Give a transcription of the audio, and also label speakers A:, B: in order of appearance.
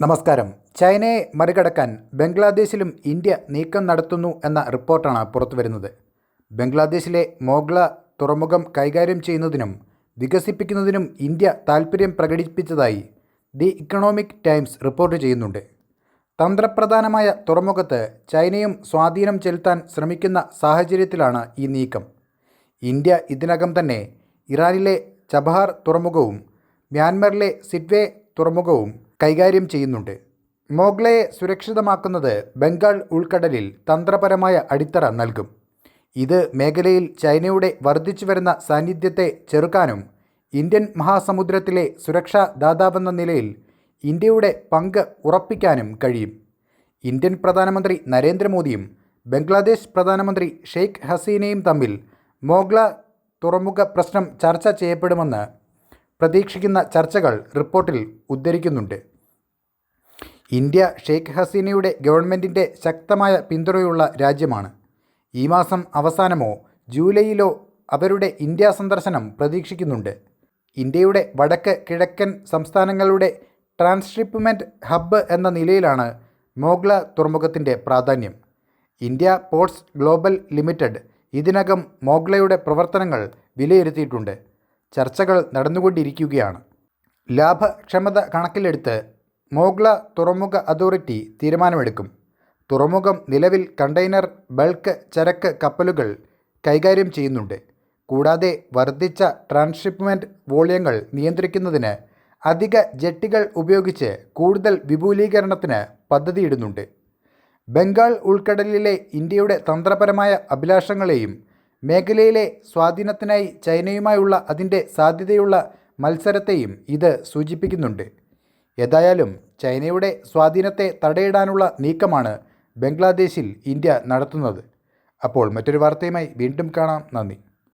A: നമസ്കാരം. ചൈനയെ മറികടക്കാൻ ബംഗ്ലാദേശിലും ഇന്ത്യ നീക്കം നടത്തുന്നു എന്ന റിപ്പോർട്ടാണ് പുറത്തുവരുന്നത്. ബംഗ്ലാദേശിലെ മോഗ്ല തുറമുഖം കൈകാര്യം ചെയ്യുന്നതിനും വികസിപ്പിക്കുന്നതിനും ഇന്ത്യ താൽപ്പര്യം പ്രകടിപ്പിച്ചതായി ദി ഇക്കണോമിക് ടൈംസ് റിപ്പോർട്ട് ചെയ്യുന്നുണ്ട്. തന്ത്രപ്രധാനമായ തുറമുഖത്ത് ചൈനയും സ്വാധീനം ചെലുത്താൻ ശ്രമിക്കുന്ന സാഹചര്യത്തിലാണ് ഈ നീക്കം. ഇന്ത്യ ഇതിനകം തന്നെ ഇറാനിലെ ചബഹാർ തുറമുഖവും മ്യാൻമറിലെ സിഡ്വേ തുറമുഖവും കൈകാര്യം ചെയ്യുന്നുണ്ട്. മോഗ്ലയെ സുരക്ഷിതമാക്കുന്നത് ബംഗാൾ ഉൾക്കടലിൽ തന്ത്രപരമായ അടിത്തറ നൽകും. ഇത് മേഖലയിൽ ചൈനയുടെ വർദ്ധിച്ചു വരുന്ന സാന്നിധ്യത്തെ ചെറുക്കാനും ഇന്ത്യൻ മഹാസമുദ്രത്തിലെ സുരക്ഷാ ദാതാവെന്ന നിലയിൽ ഇന്ത്യയുടെ പങ്ക് ഉറപ്പിക്കാനും കഴിയും. ഇന്ത്യൻ പ്രധാനമന്ത്രി നരേന്ദ്രമോദിയും ബംഗ്ലാദേശ് പ്രധാനമന്ത്രി ഷെയ്ഖ് ഹസീനയും തമ്മിൽ മോഗ്ല തുറമുഖ പ്രശ്നം ചർച്ച ചെയ്യപ്പെടുമെന്ന് പ്രതീക്ഷിക്കുന്ന ചർച്ചകൾ റിപ്പോർട്ടിൽ ഉദ്ധരിക്കുന്നുണ്ട്. ഇന്ത്യ ഷെയ്ഖ് ഹസീനയുടെ ഗവൺമെന്റിന്റെ ശക്തമായ പിന്തുണയുള്ള രാജ്യമാണ്. ഈ മാസം അവസാനമോ ജൂലൈയിലോ അവരുടെ ഇന്ത്യ സന്ദർശനം പ്രതീക്ഷിക്കുന്നുണ്ട്. ഇന്ത്യയുടെ വടക്ക് കിഴക്കൻ സംസ്ഥാനങ്ങളുടെ ട്രാൻസ്ഷിപ്മെന്റ് ഹബ്ബ് എന്ന നിലയിലാണ് മോഗ്ല തുറമുഖത്തിന്റെ പ്രാധാന്യം. ഇന്ത്യ പോർട്സ് ഗ്ലോബൽ ലിമിറ്റഡ് ഇതിനകം മോഗ്ലയുടെ പ്രവർത്തനങ്ങൾ വിലയിരുത്തിയിട്ടുണ്ട്. ചർച്ചകൾ നടന്നുകൊണ്ടിരിക്കുകയാണ്. ലാഭക്ഷമത കണക്കിലെടുത്ത് മോഗ്ല തുറമുഖ അതോറിറ്റി തീരുമാനമെടുക്കും. തുറമുഖം നിലവിൽ കണ്ടെയ്നർ ബൾക്ക് ചരക്ക് കപ്പലുകൾ കൈകാര്യം ചെയ്യുന്നുണ്ട്. കൂടാതെ വർദ്ധിച്ച ട്രാൻസ്ഷിപ്മെന്റ് വോള്യങ്ങൾ നിയന്ത്രിക്കുന്നതിന് അധിക ജെട്ടികൾ ഉപയോഗിച്ച് കൂടുതൽ വിപുലീകരണത്തിന് പദ്ധതിയിടുന്നുണ്ട്. ബംഗാൾ ഉൾക്കടലിലെ ഇന്ത്യയുടെ തന്ത്രപരമായ അഭിലാഷങ്ങളെയും മേഖലയിലെ സ്വാധീനത്തിനായി ചൈനയുമായുള്ള അതിന്റെ സാധ്യതയുള്ള മത്സരത്തെയും ഇത് സൂചിപ്പിക്കുന്നുണ്ട്. ഏതായാലും ചൈനയുടെ സ്വാധീനത്തെ തടയിടാനുള്ള നീക്കമാണ് ബംഗ്ലാദേശിൽ ഇന്ത്യ നടത്തുന്നത്. അപ്പോൾ മറ്റൊരു വാർത്തയുമായി വീണ്ടും കാണാം. നന്ദി.